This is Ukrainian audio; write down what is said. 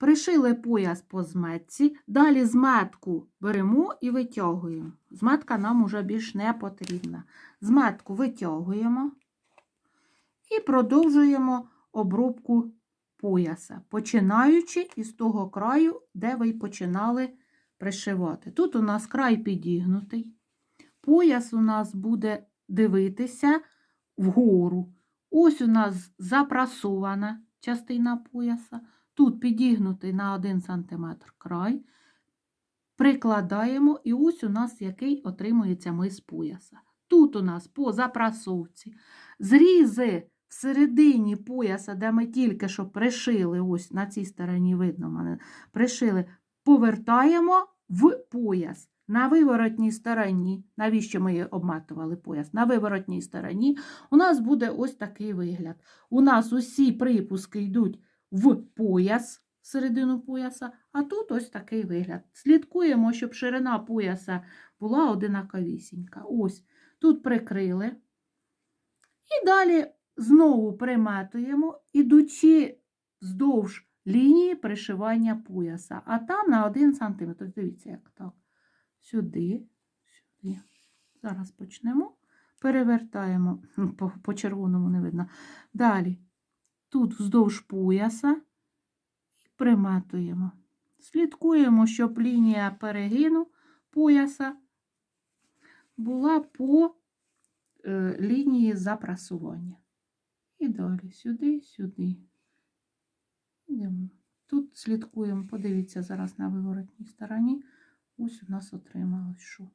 Пришили пояс по зметці, далі зметку беремо і витягуємо. Зметка нам уже більш не потрібна. Зметку витягуємо і продовжуємо обробку пояса, починаючи із того краю, де ви починали пришивати. Тут у нас край підігнутий. Пояс у нас буде дивитися вгору. Ось у нас запрасована частина пояса. Тут підігнутий на 1 см край. Прикладаємо, і ось у нас який отримується мис пояса. Тут у нас по запрасовці зрізи всередині пояса, де ми тільки що пришили, ось на цій стороні видно, мене пришили, повертаємо в пояс. На виворотній стороні, навіщо ми обматували пояс? На виворотній стороні у нас буде ось такий вигляд. У нас усі припуски йдуть в пояс, в середину пояса, а тут ось такий вигляд. Слідкуємо, щоб ширина пояса була одинаковісінька. Ось тут прикрили. І далі знову приметуємо, ідучи вздовж лінії пришивання пояса, а там на 1 см. Дивіться, як так. Сюди, сюди. Зараз почнемо. Перевертаємо, по, по червоному не видно. Далі, тут вздовж пояса і приметуємо. Слідкуємо, щоб лінія перегину пояса була по е, лінії запрасування. І далі сюди, сюди. Йдемо. Тут слідкуємо, подивіться зараз на виворотній стороні. Ось у нас отрималось що.